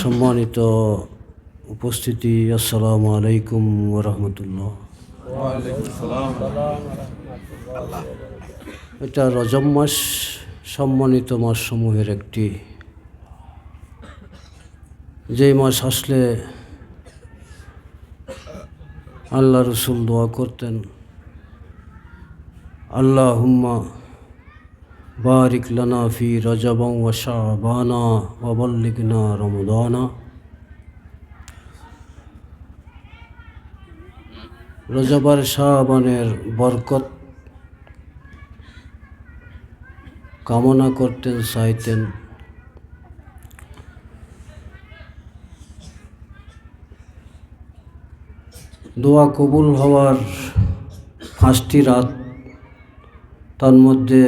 সম্মানিত উপস্থিতি, আসসালামু আলাইকুম রহমতুল্লাহ। এটা রজব মাস, সম্মানিত মাসসমূহের একটি। যেই মাস আসলে আল্লাহ রসুল দোয়া করতেন আল্লাহ হুম্মা ফি রজবং ওয়া শাবানা ওয়া বাল্লিগনা রমদানা রজবার শাহবানের বরকত কামনা করতেন, চাইতেন। দোয়া কবুল হওয়ার পাঁচটি রাত তার মধ্যে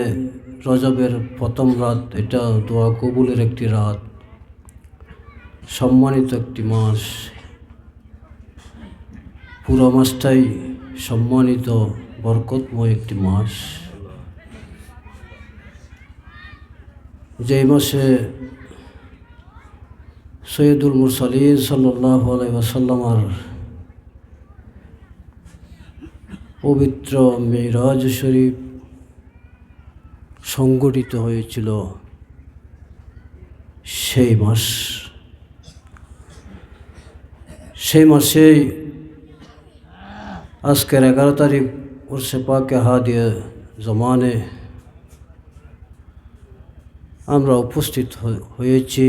রজবের প্রথম রাত, এটা দোয়া কবুলের একটি রাত। সম্মানিত একটি মাস। পুরো মাসটাই সম্মানিত, বরকতময় একটি মাস। যেই মাসে সৈয়দুল মুরসালিন সাল্লাহ আলাইসাল্লামার পবিত্র মেরাজ শরীফ সংগঠিত হয়েছিল সেই মাস। সেই মাসেই আজকের এগারো তারিখ উর্সে পাকে হাদিয়ে জমানে আমরা উপস্থিত হয়েছি।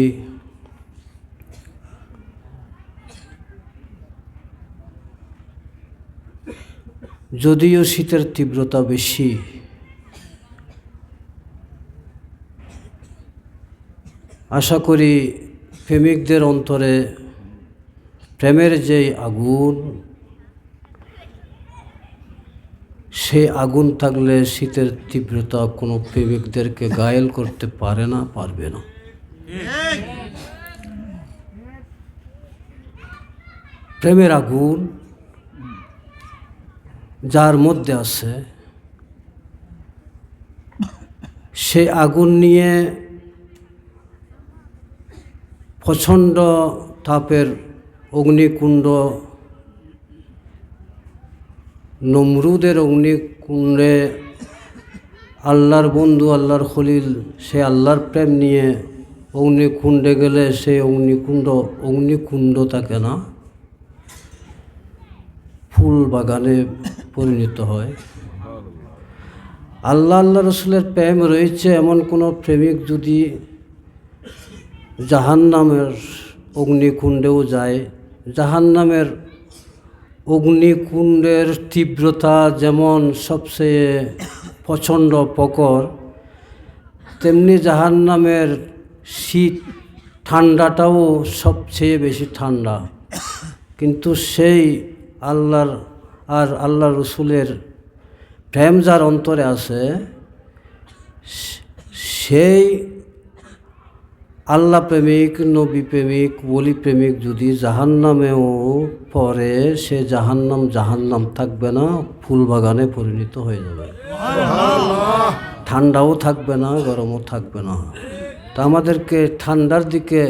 যদিও শীতের তীব্রতা বেশি আশা করি প্রেমিকদের অন্তরে প্রেমের যেই আগুন, সেই আগুন থাকলে শীতের তীব্রতা কোনো প্রেমিকদেরকে গায়েল করতে পারে না, পারবে না। প্রেমের আগুন যার মধ্যে আছে, সেই আগুন নিয়ে প্রচণ্ড তাপের অগ্নিকুণ্ড, নমরুদের অগ্নিকুণ্ডে আল্লাহর বন্ধু, আল্লাহর খলিল, সে আল্লাহর প্রেম নিয়ে অগ্নিকুণ্ডে গেলে সে অগ্নিকুণ্ড অগ্নিকুণ্ড থাকে না। ফুল বাগানে পরিণত হয়। আল্লাহ আল্লাহ রসুলের প্রেম রয়েছে, এমন কোনো প্রেমিক যদি জাহান্নামের অগ্নিকুণ্ডেও যায়। জাহান্নামের অগ্নিকুণ্ডের তীব্রতা যেমন সবচেয়ে প্রচণ্ড প্রকর তেমনি জাহান্নামের শীত ঠান্ডাটাও সবচেয়ে বেশি ঠান্ডা। কিন্তু সেই আল্লাহর আর আল্লাহ রসুলের প্রেম যার অন্তরে আছে সেই আল্লাহ প্রেমিক, নবী প্রেমিক বলি প্রেমিক যদি জাহান্নামেও পরে সে জাহান্নাম জাহান্নাম থাকবে না ফুল বাগানে পরিণত হয়ে যাবে। ঠান্ডাও থাকবে না, গরমও থাকবে না। তা আমাদেরকে ঠান্ডার দিকে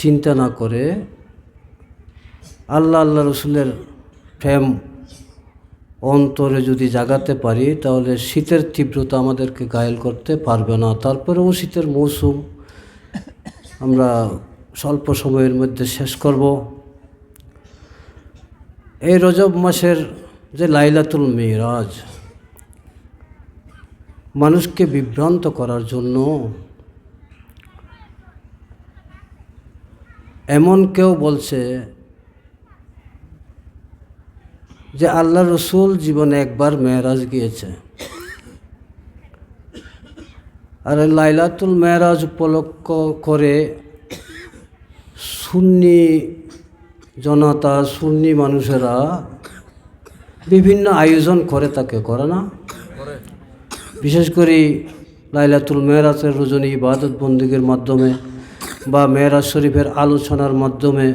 চিন্তা না করে আল্লাহ আল্লাহ রসুলের প্রেম অন্তরে যদি জাগাতে পারি, তাহলে শীতের তীব্রতা আমাদেরকে ঘায়েল করতে পারবে না। তারপরেও শীতের মৌসুম, আমরা স্বল্প সময়ের মধ্যে শেষ করব। এই রজব মাসের যে লাইলাতুল মিরাজ, মানুষকে বিভ্রান্ত করার জন্য এমন কেউ বলছে যে আল্লাহ রসুল জীবনে একবার মেয়েরাজ গিয়েছে। আর লাইলাতুল মেয়েরাজ উপলক্ষ করে সুন্নি জনতা, সুন্নি মানুষেরা বিভিন্ন আয়োজন করে তাকে, করে না? বিশেষ করে লাইলাতুল মেয়েরাজের রজনী, ইবাদত বন্দীগের মাধ্যমে বা মেয়েরাজ শরীফের আলোচনার মাধ্যমে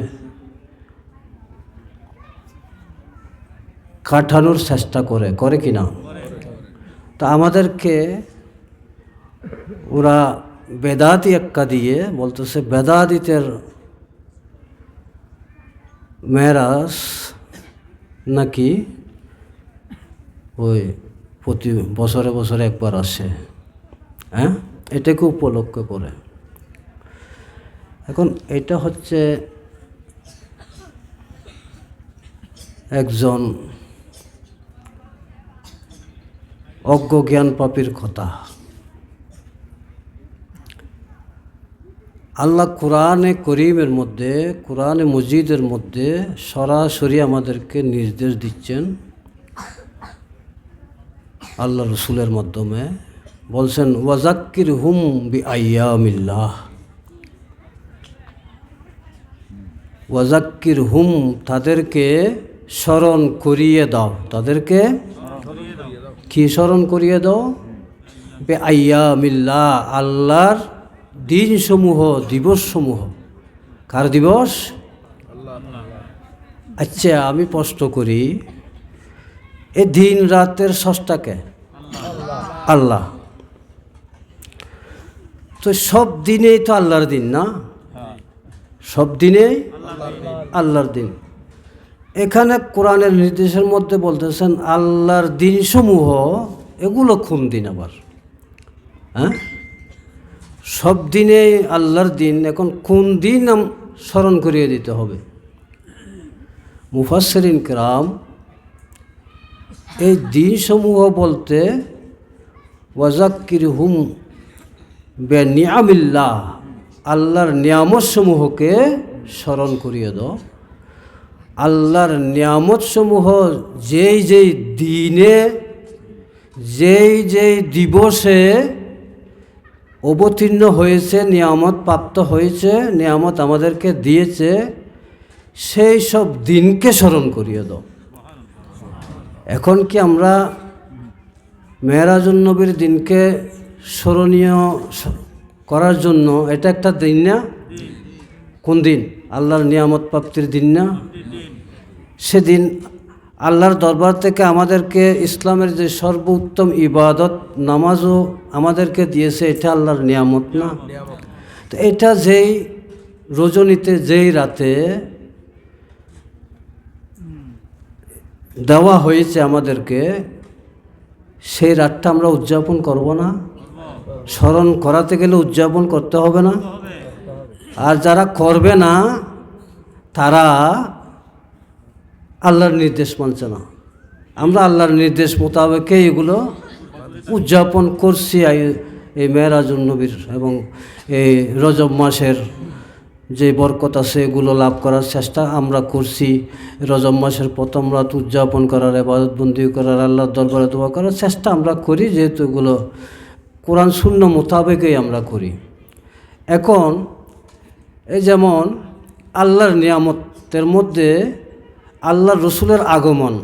কাটানোর চেষ্টা করে করে কি না তা আমাদেরকে ওরা বেদাতি এক্কা দিয়ে বলতেছে, বেদাদিতের মেরাজ নাকি ওই প্রতি বছরে বছরে একবার আসে? হ্যাঁ? এটাকে উপলক্ষ করে। এখন এটা হচ্ছে একজন অজ্ঞ জ্ঞান পাপীর কথা। আল্লাহ কোরআনে করিমের মধ্যে, কোরআনে মজিদের মধ্যে সরাসরি আমাদেরকে নির্দেশ দিচ্ছেন। আল্লাহ রসুলের মাধ্যমে বলছেন ওয়াজাক্কির হুম বি আয়ামিল্লাহ ওয়াজাক্কির হুম তাদেরকে স্মরণ করিয়ে দাও। তাদেরকে কি স্মরণ করিয়ে দাও? বে আয়ামিল্লাহ আল্লাহর দিনসমূহ দিবসসমূহ। কার দিবস? আচ্ছা আমি প্রশ্ন করি এ দিন রাতের ষষ্ঠাকে? আল্লাহ। তো সব দিনেই তো আল্লাহর দিন না? সব দিনেই? আল্লাহর দিন। এখানে কোরআনের নির্দেশের মধ্যে বলতেছেন, আল্লাহর দিনসমূহ, এগুলো কোন দিন আবার? হ্যাঁ? সব দিনে আল্লাহর দিন, এখন কোন দিন স্মরণ করিয়ে দিতে হবে? মুফাসরিন কেরাম, এই দিনসমূহ বলতে ওয়াজাক্কির হুম বে নিয়ামিল্লাহ আল্লাহর নিয়ামতসমূহকে স্মরণ করিয়ে দাও। আল্লাহর নিয়ামতসমূহ যেই যেই দিনে, যেই যেই দিবসে অবতীর্ণ হয়েছে, নিয়ামত প্রাপ্ত হয়েছে, নিয়ামত আমাদেরকে দিয়েছে, সেই সব দিনকে স্মরণ করিয়ে দাও। এখন কি আমরা মেহরাজুন নবীর দিনকে স্মরণীয় করার জন্য এটা একটা দিন না? কোন দিন? আল্লাহর নিয়ামত প্রাপ্তির দিন না? সেদিন আল্লাহর দরবার থেকে আমাদেরকে ইসলামের যে সর্বোত্তম ইবাদত, নামাজও আমাদেরকে দিয়েছে, এটা আল্লাহর নিয়ামত না? তো এটা যেই রজনীতে, যেই রাতে দেওয়া হয়েছে আমাদেরকে, সেই রাতটা আমরা উদযাপন করব না? স্মরণ করাতে গেলে উদযাপন করতে হবে না? আর যারা করবে না, তারা আল্লাহর নির্দেশ মানছে না। আমরা আল্লাহর নির্দেশ মোতাবেকে এগুলো উদযাপন করছি এই- মেয়েরাজুল নবীর এবং এই রজব মাসের যে বরকত আছে এগুলো লাভ করার চেষ্টা আমরা করছি। রজব মাসের প্রথম রাত উদযাপন করার এবাদতবন্দি করার, আল্লাহর দরবারে দোয়া করার চেষ্টা আমরা করি, যেহেতু এগুলো কোরআন শূন্য মোতাবেকই আমরা করি। এখন এই যেমন আল্লাহর নিয়ামতের মধ্যে আল্লাহর রসুলের আগমন।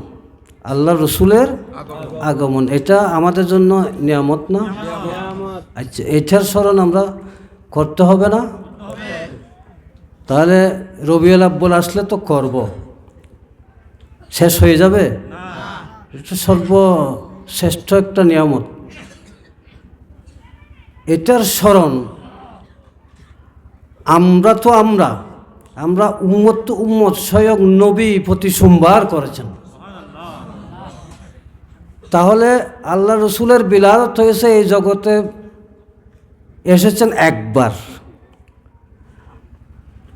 আল্লাহ রসুলের আগমন। এটা আমাদের জন্য নিয়ামত না? আচ্ছা এটার স্মরণ আমরা করতে হবে না? তাহলে রবিউল আব্বুল আসলে তো করব। শেষ হয়ে যাবে? এটা সর্বশ্রেষ্ঠ একটা নিয়ামত। এটার স্মরণ, আমরা তো আমরা। আমরা উম্মত তো উম্মত, স্বয়ং নবী প্রতি সোমবার করেছেন। তাহলে আল্লাহ রসুলের বিলাদত হয়েছে এই জগতে এসেছেন একবার।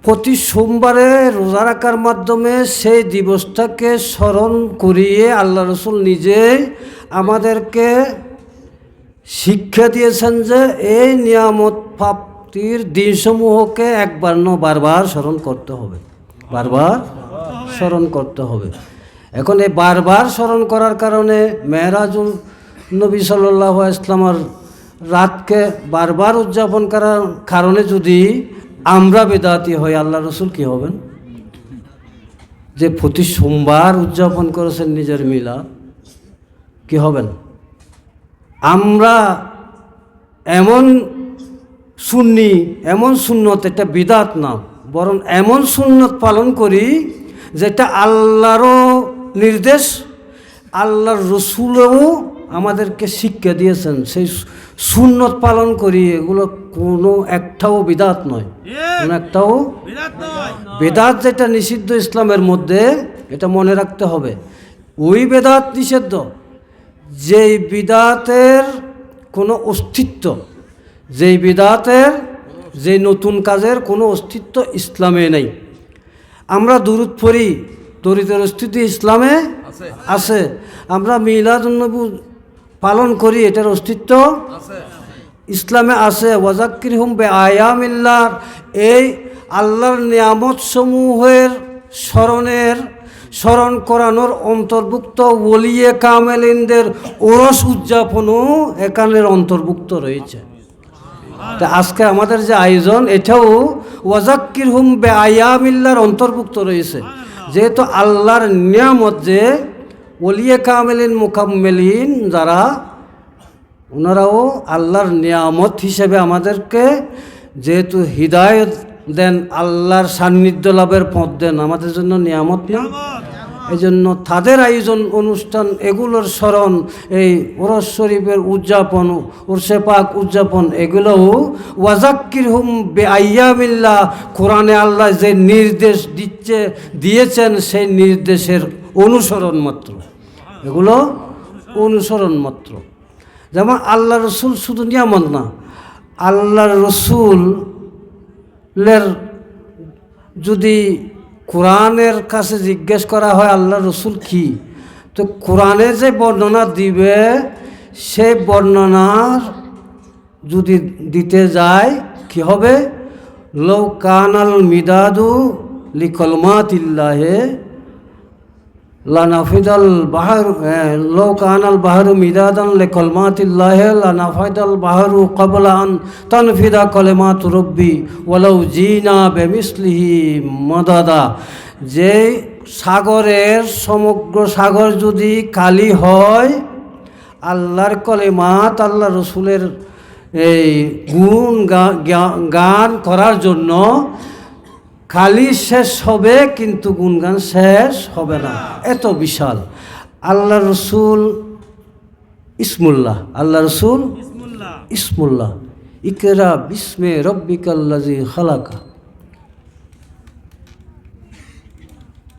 প্রতি সোমবারে রোজা রাখার মাধ্যমে সেই দিবসটাকে স্মরণ করিয়ে আল্লাহ রসুল নিজেই আমাদেরকে শিক্ষা দিয়েছেন যে এই নিয়ামত প্রাপ্তির দিনসমূহকে একবার ন বারবার স্মরণ করতে হবে। বারবার স্মরণ করতে হবে। এখন এই বারবার স্মরণ করার কারণে মেহরাজুল নবী সাল্লাহ ইসলামার রাতকে বারবার উদযাপন করার কারণে যদি আমরা বেদাতি হই আল্লাহ রসুল কী হবেন? যে প্রতি সোমবার উদযাপন করেছেন নিজের মিলা, কি হবেন? আমরা এমন সুন্নি এমন সুন্নত এটা বিদাত না। বরং এমন সুন্নত পালন করি যেটা আল্লাহরও নির্দেশ আল্লাহর রসুলও আমাদেরকে শিক্ষা দিয়েছেন। সেই সুন্নত পালন করি এগুলো কোনো একটাও বিদাত নয়। কোনো একটাও বেদাত যেটা নিষিদ্ধ ইসলামের মধ্যে এটা মনে রাখতে হবে। ওই বেদাত নিষিদ্ধ যেই বিদাতের কোনো অস্তিত্ব যেই বিদাতের যে নতুন কাজের কোনো অস্তিত্ব ইসলামে নেই। আমরা দূরত পড়ি দরিদ্রের অস্তিত্ব ইসলামে আছে। আমরা মিলাদুন্নবী পালন করি এটার অস্তিত্ব ইসলামে আছে। ওয়াজাক্কির হুম বে আয়ামিল্লার এই আল্লাহর নিয়ামত সমূহের স্মরণের স্মরণ করানোর অন্তর্ভুক্ত ওলিয়ে কামেলিনদের ওরস উদযাপনও এখানের অন্তর্ভুক্ত রয়েছে। তা আজকে আমাদের যে আয়োজন এটাও ওয়াজাক্কির হুম বে আয়ামিল্লার অন্তর্ভুক্ত রয়েছে। যেহেতু আল্লাহর নিয়ামত যে ওলিয়ে কামেলিন মুকাম্মেলিন যারা ওনারাও আল্লাহর নিয়ামত হিসেবে আমাদেরকে যেহেতু হৃদায়ত দেন আল্লাহর সান্নিধ্য লাভের পথ দেন আমাদের জন্য নিয়ামত না। এই জন্য তাদের আয়োজন অনুষ্ঠান, এগুলোর স্মরণ, এই ওরস শরীফের উদযাপন উরসে পাক উদযাপন, এগুলোও ওয়াজাক্কির হুম বে আয়ামিল্লা কোরআনে আল্লাহ যে নির্দেশ দিচ্ছে, দিয়েছেন সেই নির্দেশের অনুসরণ মাত্র। এগুলো অনুসরণ মাত্র। যেমন আল্লাহ রসুল শুধু নিয়ামত না, আল্লাহ রসুলের যদি কোরআনের কাছে জিজ্ঞেস করা হয় আল্লাহ রসুল কি? তো কোরআনে যে বর্ণনা দিবে, সেই বর্ণনার যদি দিতে যায়, কি হবে? লৌকানাল মিদাদু মিদাদু লিকলমাতিল্লাহে লানাফিদাল বাহার লো কানাল বাহারু মিদাদান লে কলমাতিল্লাহ লানাফিদাল বাহারু কবলা আন তানফিদা কলেমাত রব্বি, ওয়ালাউ জিনা বেমিসলিহি মদাদা। যে সাগরের, সমগ্র সাগর যদি কালি হয়, আল্লাহর কলেমাত, আল্লাহ রসুলের এই গুণ গান করার জন্য খালি শেষ হবে, কিন্তু গুণগান শেষ হবে না। এত বিশাল। আল্লাহ রসুল ইসমুল্লাহ। আল্লাহ রসুল ইসমুল্লাহ। ইকরা বিস্মে রব্বিকাল্লাজি খালাকা।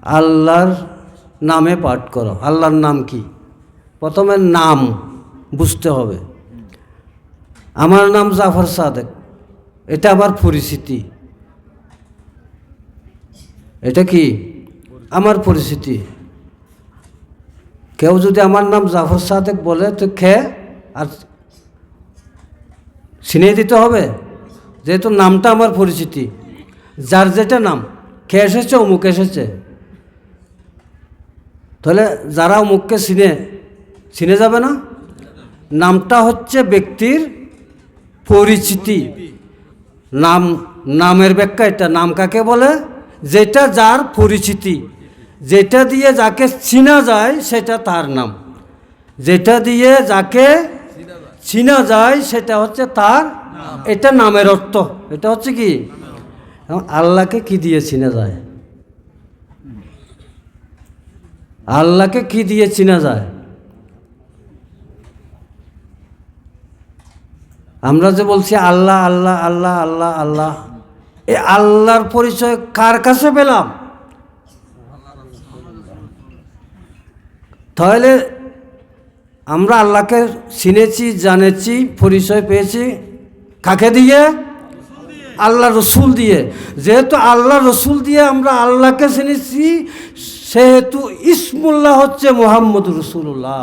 আল্লাহর নামে পাঠ করো। আল্লাহর নাম কি? প্রথমে নাম বুঝতে হবে। আমার নাম জাফর সাদেক। এটা আমার পরিচিতি। এটা কি? আমার পরিচিতি কেউ যদি আমার নাম জাফর সাদেক বলে, তো খে আর চিনিয়ে দিতে হবে। যেহেতু নামটা আমার পরিচিতি। যার যেটা নাম কে এসেছে, অমুক এসেছে। তাহলে যারা অমুককে চিনে চিনে যাবে না? নামটা হচ্ছে ব্যক্তির পরিচিতি। নাম, নামের ব্যাখ্যা এটা। নাম কাকে বলে? যেটা যার পরিচিতি, যেটা দিয়ে যাকে চিনা যায় সেটা তার নাম। যেটা দিয়ে যাকে চিনা যায় সেটা হচ্ছে তার এটা নামের অর্থ। এটা হচ্ছে কি? আল্লাহকে কি দিয়ে চিনা যায়? আল্লাহকে কি দিয়ে চিনা যায়? আমরা যে বলছি আল্লাহ আল্লাহ আল্লাহ আল্লাহ আল্লাহ এই আল্লাহর পরিচয় কার কাছে পেলাম? তাহলে আমরা আল্লাহকে চিনেছি, জানেছি, পরিচয় পেয়েছি কাকে দিয়ে? আল্লাহ রসুল দিয়ে। যেহেতু আল্লাহ রসুল দিয়ে আমরা আল্লাহকে চিনেছি, সেহেতু ইসমুল্লাহ হচ্ছে মোহাম্মদ রসুল্লাহ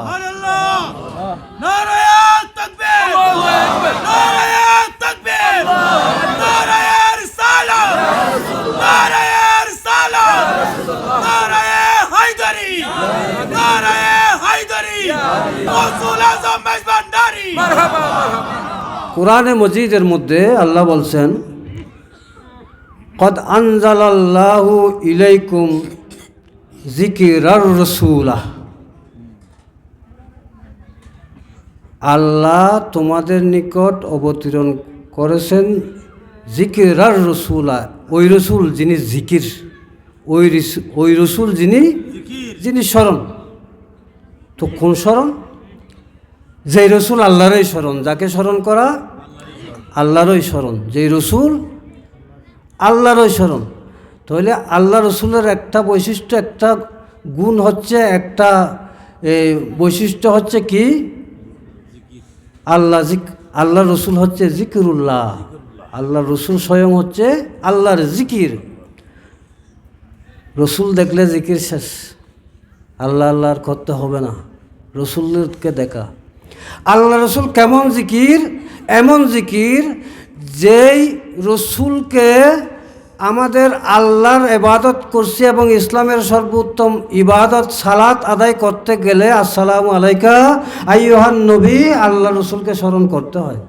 নারায়ণ নারায়ণ নারায়ণ সালাম। সালাম। হায়দারি। হায়দারি। রাসূল কোরআনে মজিদের মধ্যে আল্লাহ বলছেন কদ আনজালাল্লাহু ইলাইকুম জিকিরার রসুলাহ আল্লাহ তোমাদের নিকট অবতীর্ণ করেছেন জিকিরার রসুলা ওই রসুল যিনি জিকির ওই ওই রসুল যিনি যিনি স্মরণ। তো কোন স্মরণ? যে রসুল আল্লাহরই স্মরণ যাকে স্মরণ করা? আল্লাহরই স্মরণ। যেই রসুল আল্লাহরই স্মরণ। তাহলে আল্লাহ রসুলের একটা বৈশিষ্ট্য একটা গুণ হচ্ছে একটা বৈশিষ্ট্য হচ্ছে কি? আল্লাহ জিক আল্লাহ রসুল হচ্ছে জিকিরুল্লাহ। আল্লাহ রসুল স্বয়ং হচ্ছে আল্লাহর জিকির। রসুল দেখলে জিকির শেষ। আল্লাহ আল্লাহর করতে হবে না। রসুলকে দেখা। আল্লাহ রসুল কেমন জিকির? এমন জিকির যেই রসুলকে আমাদের আল্লাহর ইবাদত করছি এবং ইসলামের সর্বোত্তম ইবাদত, সালাত আদায় করতে গেলে আসসালামু আলাইকা, আইয়ুহান নবী, আল্লাহ রসুলকে স্মরণ করতে হয়।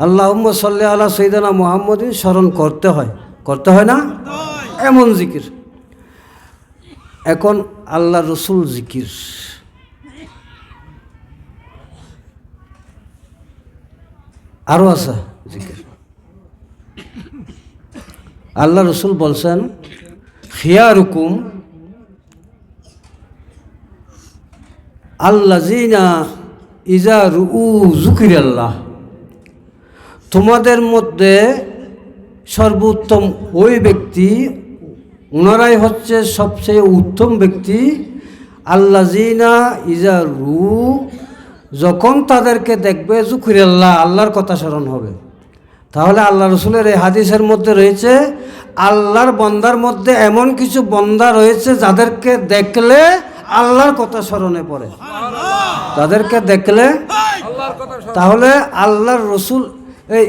আল্লাহ সাল্লি আল্লাহ সৈদানা মোহাম্মদিন, স্মরণ করতে হয়। করতে হয় না? এমন জিকির। এখন আল্লাহ রসুল জিকির। আরও আছে জিকির। আল্লাহ রসুল বলছেন, খিয়ারুকুম আল্লাজিনা ইজা রু জুকির আল্লাহ তোমাদের মধ্যে সর্বোত্তম ওই ব্যক্তি ওনারাই হচ্ছে সবচেয়ে উত্তম ব্যক্তি। আল্লাজিনা ইজা রু যখন তাদেরকে দেখবে জুকুরিয়াল্লাহ আল্লাহর কথা স্মরণ হবে। তাহলে আল্লাহ রসুলের এই হাদিসের মধ্যে রয়েছে আল্লাহর বন্দার মধ্যে এমন কিছু বন্দা রয়েছে যাদেরকে দেখলে আল্লাহর কথা স্মরণে পড়ে। তাদেরকে দেখলে তাহলে আল্লাহর রসুল এই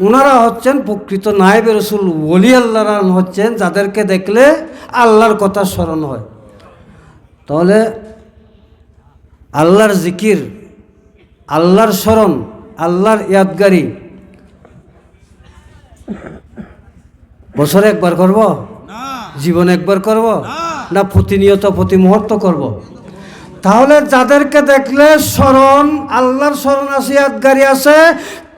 ওনারা হচ্ছেন প্রকৃত নায়েবে রসুল ওলি আল্লাহরা হচ্ছেন যাদেরকে দেখলে আল্লাহর কথা স্মরণ হয়। তাহলে আল্লাহর জিকির আল্লাহর স্মরণ আল্লাহর ইয়াদগারি বছরে একবার করব? জীবনে একবার করব? না প্রতিনিয়ত প্রতি মুহূর্ত করব? তাহলে যাদেরকে দেখলে স্মরণ আল্লাহর স্মরণ আছে ইয়াদগারি আছে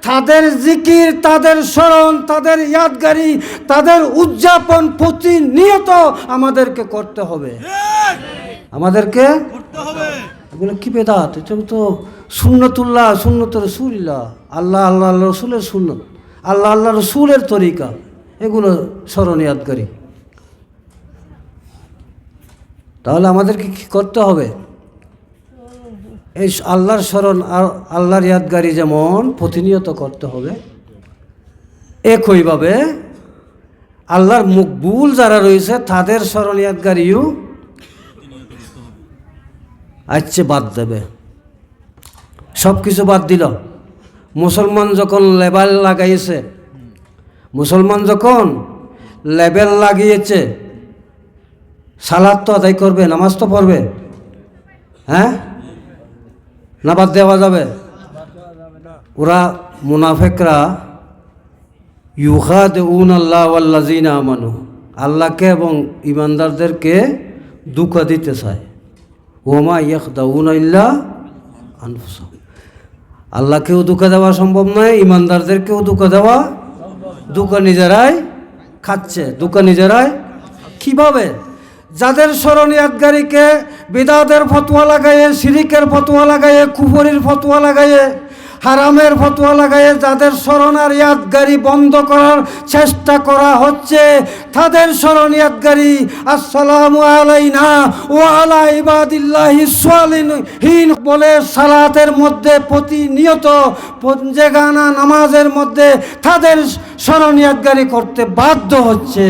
তাদের জিকির, তাদের স্মরণ, তাদের ইয়াদগারি, তাদের উদযাপন প্রতিনিয়ত আমাদেরকে করতে হবে। আমাদেরকে এগুলো কি বেদাত? এটা তো সুন্নতুল্লাহ সুন্নত রসুলিল্লাহ। আল্লাহ আল্লাহ আল্লাহ রসুলের সুন্নত। আল্লাহ আল্লাহ রসুলের তরিকা। এগুলো স্মরণ, ইয়াদগারি। তাহলে আমাদেরকে কি করতে হবে? এই আল্লাহর স্মরণ আর আল্লাহর ইয়াদগারি যেমন প্রতিনিয়ত করতে হবে, একইভাবে আল্লাহর মকবুল যারা রয়েছে তাদের স্মরণ ইয়াদগারিও আচ্ছা বাদ দেবে। সব কিছু বাদ দিল। মুসলমান যখন লেবেল লাগাইছে, মুসলমান যখন লেবেল লাগিয়েছে, সালাদ তো আদায় করবে, নামাজ তো পড়বে হ্যাঁ? না বাদ দেওয়া যাবে? ওরা মুনাফেকরা ইউহাদ উন আল্লাহ আল্লাজিনা আমানু, আল্লাহকে এবং ইমানদারদেরকে দুঃখ দিতে চায়। ওমা ইয়াখদাউন ইল্লা আনফুসা আল্লাহকেও দুঃখ দেওয়া সম্ভব নয় ইমানদারদেরকেও দুঃখ দেওয়া দুঃখ নিজেরাই খাচ্ছে দুঃখ নিজেরাই কীভাবে? যাদের স্মরণ ইয়াদগারিকে বিদাদের ফতোয়া লাগাইয়ে শিরিকের ফতোয়া লাগাইয়ে কুফরির ফতোয়া লাগাইয়ে হারামের ফতোয়া লাগাইয়ে যাদের স্মরণ আর ইয়াদগারি বন্ধ করার চেষ্টা করা হচ্ছে, তাদের স্মরণ ইয়াদগারি আসসালামু আলাইনা ও আলা সালিহীন বলে সালাতের মধ্যে প্রতিনিয়ত পঞ্জেগানা নামাজের মধ্যে তাদের স্মরণ ইয়াদগারি করতে বাধ্য হচ্ছে।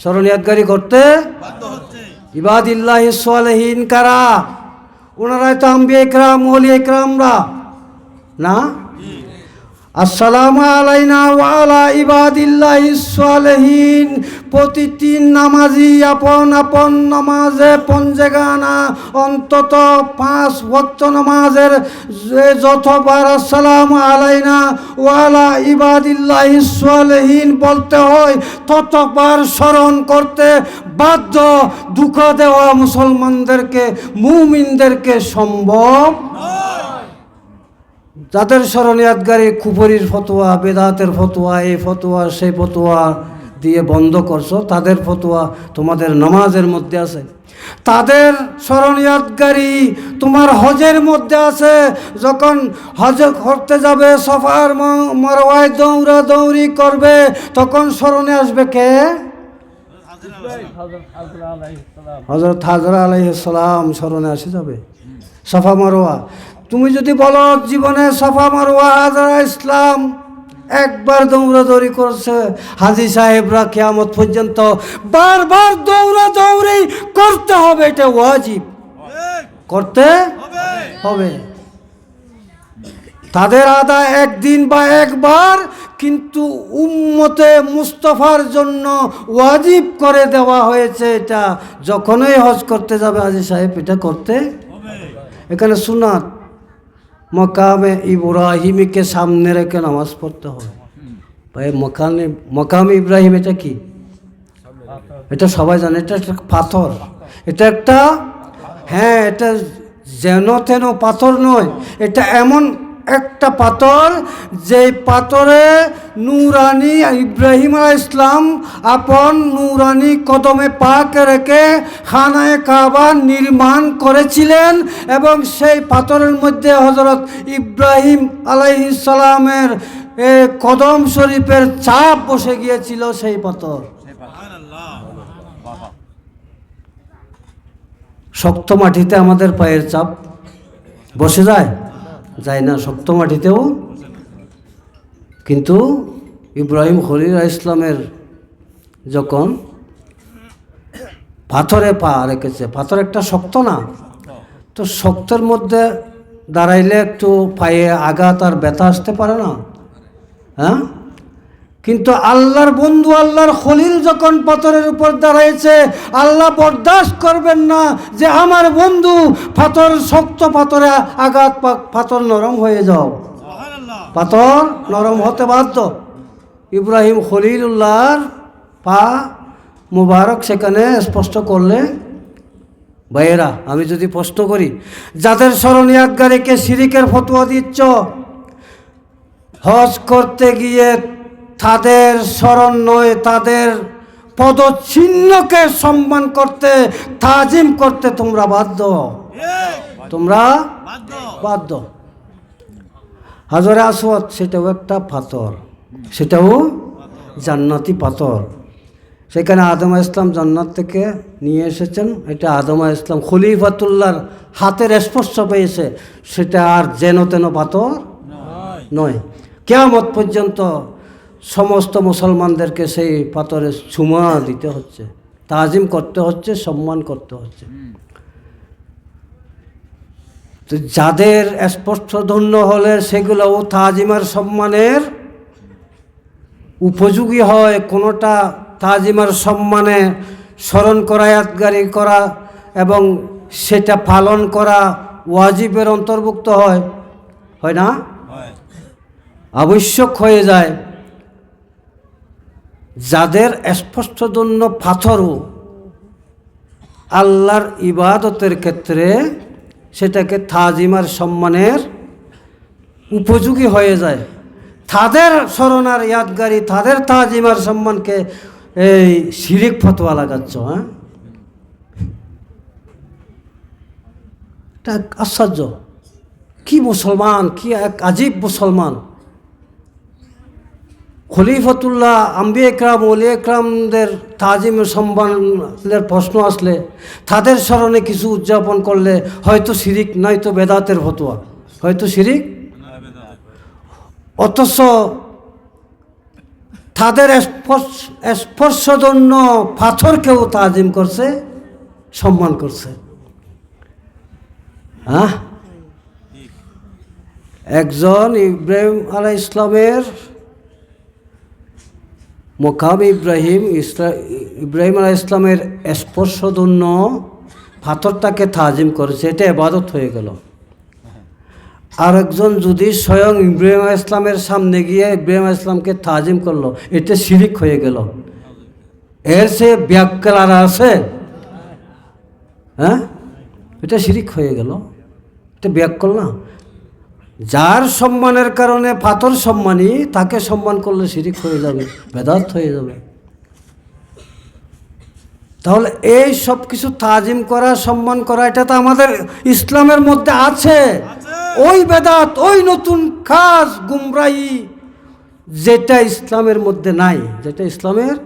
স্মরণ ইয়াদগারি করতে ইবাদিল্লাহ সোয়ালহীন কারা? ওনারাই তো আম্বি একরাম ওলি একরামরা না? আসসালামু আলাইনা ওয়ালা ইবাদিল্লাহ সালেহীন। প্রতিটি নামাজি আপন আপন নামাজে পঞ্জেগানা, অন্তত পাঁচ ভক্ত নামাজের যতবার আসসালামু আলাইনা ওয়ালা ইবাদিল্লাহ সালেহীন বলতে হয়, ততবার স্মরণ করতে বাধ্য দুঃখ দেওয়া মুসলমানদেরকে, মুমিনদেরকে সম্ভব যাদের স্মরণীয়াদগারি কুপুরির ফতোয়া, বেদাতের ফতোয়া, এই ফতোয়া, সেই ফতোয়া দিয়ে বন্ধ করছ, তাদের ফতোয়া তোমাদের নামাজের মধ্যে আছে। তাদের স্মরণীয়তকারী তোমার হজের মধ্যে আছে, যখন হজ করতে যাবে, সফার মরওয়ায়, দৌড়া দৌড়ি করবে, তখন স্মরণে আসবে কে? হজরত হাজরা আলাইসালাম স্মরণে আসে যাবে। সফা মারোয়া তুমি যদি বলো, জীবনে সফা মারোয়া হাজরা ইসলাম, একবার দৌড়াদৌড়ি করছে হাজি সাহেবরা কেয়ামত পর্যন্ত। বারবার দৌড়া দৌড়ি করতে হবে, এটা ওয়াজিব। করতে হবে। তাদের আদা একদিন বা একবার, কিন্তু উম্মতে মুস্তফার জন্য ওয়াজিব করে দেওয়া হয়েছে এটা। যখনই হজ করতে যাবে হাজি সাহেব, এটা করতে এখানে সুনাত মকামে ইব্রাহিমকে সামনে রেখে নামাজ পড়তে হবে। ভাই মকানে মকাম ইব্রাহিম এটা কি? এটা সবাই জানে, এটা একটা পাথর। এটা একটা হ্যাঁ এটা যেন তেন পাথর নয়, এটা এমন একটা পাথর যে পাথরে নুরানি ইব্রাহিম আলাইহিস ইসলাম আপন নুরানি কদমে পাক রেখে খানায় কাবা নির্মাণ করেছিলেন এবং সেই পাথরের মধ্যে হজরত ইব্রাহিম আলাইহিস সালামের এ, কদম শরীফের চাপ বসে গিয়েছিল সেই পাথর। শক্ত মাটিতে আমাদের পায়ের চাপ বসে যায়? যায় না শক্ত মাটিতেও কিন্তু ইব্রাহিম খলিল ইসলামের যখন পাথরে পা রেখেছে, পাথর একটা শক্ত না, তো শক্তের মধ্যে দাঁড়াইলে একটু পায়ে আঘাত আর ব্যথা আসতে পারে না? হ্যাঁ? কিন্তু আল্লাহর বন্ধু আল্লাহর খলিল যখন পাথরের উপর দাঁড়াইছে আল্লাহ বরদাস্ত করবেন না যে আমার বন্ধু পাথর শক্ত পাথরে আঘাত পাথর নরম হয়ে যাও। পাথর নরম হতে বাধ্য। ইব্রাহিম খলিলুল্লাহর পা মুবারক সেখানে স্পষ্ট করলে ভাইয়েরা আমি যদি প্রশ্ন করি যাদের স্মরণীয়াতগারীকে সিরিকের ফতোয়া দিচ্ছ হজ করতে গিয়ে তাদের স্মরণ নয় তাদের পদচিহ্নকে সম্মান করতে তাজিম করতে তোমরা বাধ্য। তোমরা বাধ্য। হাজরে আসওয়াদ সেটাও একটা পাথর। সেটাও জান্নাতি পাথর। সেখানে আদমা ইসলাম জান্নাত থেকে নিয়ে এসেছেন। এটা আদমা ইসলাম খলিফাতুল্লাহর হাতের স্পর্শ পেয়েছে। সেটা আর যেন তেন পাথর নয়। কেয়ামত পর্যন্ত সমস্ত মুসলমানদেরকে সেই পাথরে ছুমা দিতে হচ্ছে তাজিম করতে হচ্ছে সম্মান করতে হচ্ছে। তো যাদের স্পষ্টধন্য হলে সেগুলোও তাজিমার সম্মানের উপযোগী হয় কোনোটা তাজিমার সম্মানে স্মরণ করা ইয়াদগারি করা এবং সেটা পালন করা ওয়াজিবের অন্তর্ভুক্ত হয় হয় না? আবশ্যক হয়ে যায়। যাদের স্পষ্টদন্য পাথরও আল্লাহর ইবাদতের ক্ষেত্রে সেটাকে তাজিমার সম্মানের উপযোগী হয়ে যায়। তাদের স্মরণার ইয়াদগারি, তাদের তাজিমার সম্মানকে এই শিরিক ফতোয়া লাগাচ্ছ হ্যাঁ? আশ্চর্য। কি মুসলমান, কি এক আজীব মুসলমান। খলিফতুল্লাহ আম্বি একরাম অলি একরামদের তাজিম সম্মানের প্রশ্ন আসলে, তাদের স্মরণে কিছু উদযাপন করলে হয়তো শিরিক, নয়তো বেদাতের ফতোয়া। হয়তো শিরিক? অথচ তাদের স্পর্শ- স্পর্শজন্য পাথরকেও তাজিম করছে, সম্মান করছে। হ্যাঁ? একজন ইব্রাহিম আলাহ ইসলামের মোকাম ইব্রাহিম ইসলা, ইব্রাহিম আলাহ ইসলামের স্পর্শধন্য পাথরটাকে তাজিম করেছে, এটা এবাদত হয়ে গেল। আর একজন যদি স্বয়ং ইব্রাহিম ইসলামের সামনে গিয়ে ইব্রাহিম ইসলামকে তাজিম করল, এটা শিরিক হয়ে গেল। এর সে ব্যাককাল আর আছে? হ্যাঁ? এটা শিরিক হয়ে গেল। এটা ব্যাককল না। যার সম্মানের কারণে পাথর সম্মানী তাকে সম্মান করলে শিরিক হয়ে যাবে বেদাত হয়ে যাবে। তাহলে এই সব কিছু তাজিম করা সম্মান করা এটা তো আমাদের ইসলামের মধ্যে আছে। ওই বেদাত ওই নতুন কাজ গুমরাই যেটা ইসলামের মধ্যে নাই যেটা ইসলামের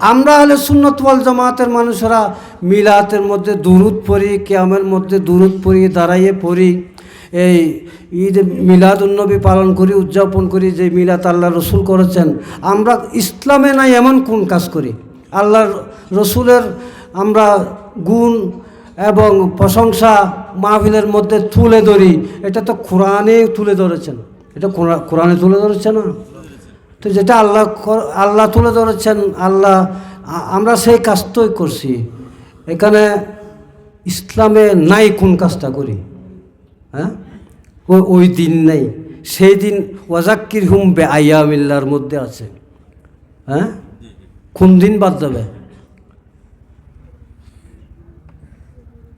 আমরা হলে সুন্নত ওয়াল জামাতের মানুষেরা মিলাতের মধ্যে দুরুদ পড়ি কেয়ামের মধ্যে দুরুদ পড়ি দাঁড়াইয়ে পড়ি। এই ঈদ মিলাদ উন্নবী পালন করি, উদযাপন করি, যে মিলাদ আল্লাহ রসুল করেছেন, আমরা ইসলামে নাই এমন কোন কাজ করি? আল্লাহর রসুলের আমরা গুণ এবং প্রশংসা মাহফিলের মধ্যে তুলে ধরি, এটা তো কোরআনে তুলে ধরেছেন। এটা কোরআ- কোরআনে তুলে ধরেছে না? তো যেটা আল্লাহ আল্লাহ তুলে ধরেছেন, আল্লাহ আমরা সেই কাজটাই করছি। এখানে ইসলামে নাই কোন কাজটা করি? হ্যাঁ? ও- ওই দিন নেই। সেই দিন ওয়াজাক্কির হুম বে আয়ামিল্লার মধ্যে আছে। হ্যাঁ? কোন দিন বাদ দেবে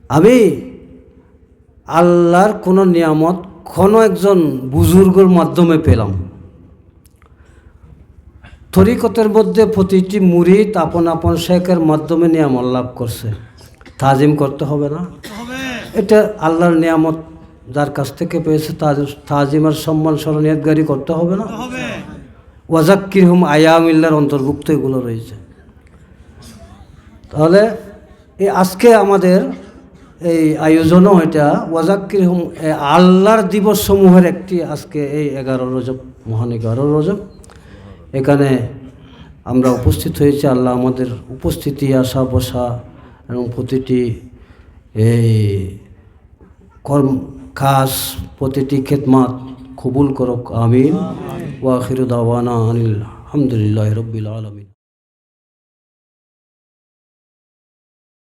আমি আল্লাহর কোনো নিয়ামত কোনো একজন বুজুর্গর মাধ্যমে পেলাম। তরিকতের মধ্যে প্রতিটি মুরিদ আপন আপন শেখের মাধ্যমে নিয়ামত লাভ করছে। তাজিম করতে হবে না। হবে। এটা আল্লাহর নিয়ামত যার কাছ থেকে পেয়েছে তাজ- তাজিমের সম্মান স্মরণীয়তগারি করতে হবে না। ওয়াজাক্কির হুম আয়ামিল্লার অন্তর্ভুক্ত এগুলো রয়েছে। তাহলে এই আজকে আমাদের এই আয়োজনও এটা ওয়াজাক্কির হুম আল্লাহর দিবস সমূহের একটি আজকে এই এগারো রজব, মহান এগারো রজব। এখানে আমরা উপস্থিত হয়েছি, আল্লাহ আমাদের উপস্থিতি আসা বসা এবং প্রতিটি এই কর্ম কাজ প্রতিটি খেদমাত কবুল করক আমিন। ওয়াখির দাওয়ানা আনিল আলহামদুলিল্লাহ রবিল আলমিন।